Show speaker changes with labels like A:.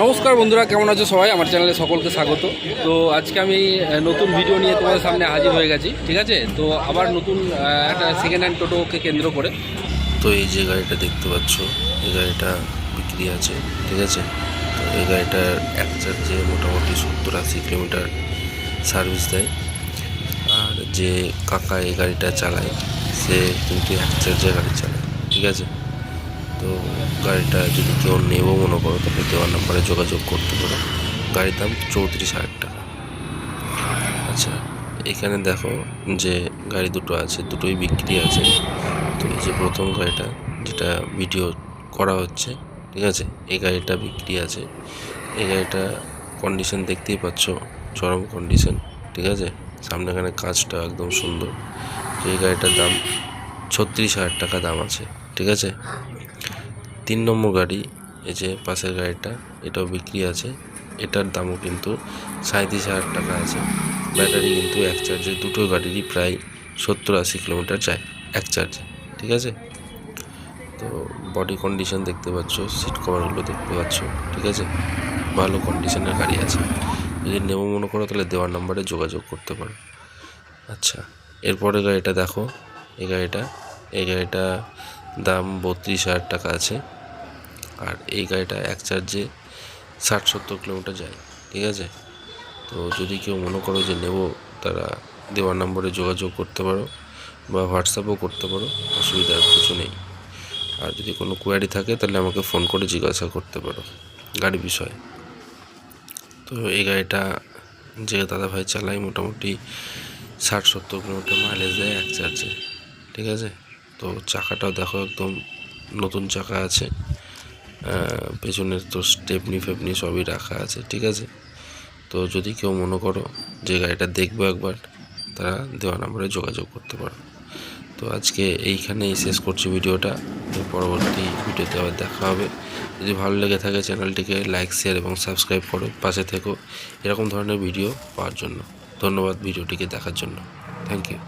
A: নমস্কার বন্ধুরা, কেমন আছো সবাই? আমার চ্যানেলে সকলকে স্বাগত। তো আজকে আমি নতুন ভিডিও নিয়ে তোমাদের সামনে হাজির হয়ে গেছি, ঠিক আছে? তো আবার নতুন একটা সেকেন্ড হ্যান্ড টোটোকে কেন্দ্র করে।
B: তো এই যে গাড়িটা দেখতে পাচ্ছ, এই গাড়িটা বিক্রি আছে, ঠিক আছে? তো এই গাড়িটার এক চার্জে মোটামুটি সত্তর আশি কিলোমিটার সার্ভিস দেয়, আর যে কাকা এই গাড়িটা চালায়, সে কিন্তু এক চার্জে গাড়ি চালায়, ঠিক আছে? তো গাড়িটা যদি কেউ নেব মনে করো, তাহলে দেওয়ার নাম্বারে যোগাযোগ করতে পারো। গাড়ির দাম চৌত্রিশ হাজার টাকা। আচ্ছা এখানে দেখো যে গাড়ি দুটো আছে, দুটোই বিক্রি আছে। তো এই যে প্রথম গাড়িটা, যেটা ভিডিও করা হচ্ছে, ঠিক আছে? এই গাড়িটা বিক্রি আছে। এই গাড়িটা কন্ডিশন দেখতেই পাচ্ছ, চরম কন্ডিশন ঠিক আছে? সামনে এখানে কাজটা একদম সুন্দর। তো এই গাড়িটার দাম ছত্রিশ হাজার টাকা দাম আছে, ঠিক আছে? তিন নম্বর গাড়ি, এই যে পাশের গাড়িটা, এটাও বিক্রি আছে। এটার দামও কিন্তু সাঁত্রিশ হাজার টাকা আছে। ব্যাটারি কিন্তু এক চার্জে, দুটো গাড়িরই প্রায় সত্তর আশি কিলোমিটার যায়, এক চার্জে, ঠিক আছে? তো বডি কন্ডিশন দেখতে পাচ্ছ সিট কভারগুলো দেখতে পাচ্ছ, ঠিক আছে? ভালো কন্ডিশনের গাড়ি আছে। যদি নেব মনে করো, তাহলে দেওয়ার নাম্বারে যোগাযোগ করতে পারো। আচ্ছা এরপরে গাড়িটা দেখো, এই গাড়িটা এই গাড়িটা দাম বত্রিশ হাজার টাকা আছে। আর এই গাড়িটা এক চার্জে ষাট সত্তর কিলোমিটার যায়, ঠিক আছে? তো যদি কেউ মনে করো যে নেব, তারা দেওয়ার নম্বরে যোগাযোগ করতে পারো বা হোয়াটসঅ্যাপও করতে পারো, অসুবিধার কিছু নেই। আর যদি কোনো কোয়ারি থাকে, তাহলে আমাকে ফোন করে জিজ্ঞাসা করতে পারো গাড়ি বিষয়ে। তো এই গাড়িটা যে দাদা ভাই চালায়, মোটামুটি ষাট সত্তর কিলোমিটার মাইলেজ দেয় এক চার্জে, ঠিক আছে? তো চাকাটাও দেখো একদম নতুন চাকা আছে। পেছনের তো স্টেপনি ফেপনি সবই রাখা আছে, ঠিক আছে? তো যদি কেউ মনে করো যে গাড়িটা দেখব একবার, তারা দেওয়া নাম্বারে যোগাযোগ করতে পারো। তো আজকে এইখানেই শেষ করছি ভিডিওটা। তো পরবর্তী ভিডিওতে আবার দেখা হবে। যদি ভালো লেগে থাকে চ্যানেলটিকে লাইক, শেয়ার এবং সাবস্ক্রাইব করো, পাশে থেকো। এরকম ধরনের ভিডিও পাওয়ার জন্য। ধন্যবাদ ভিডিওটিকে দেখার জন্য। Thank you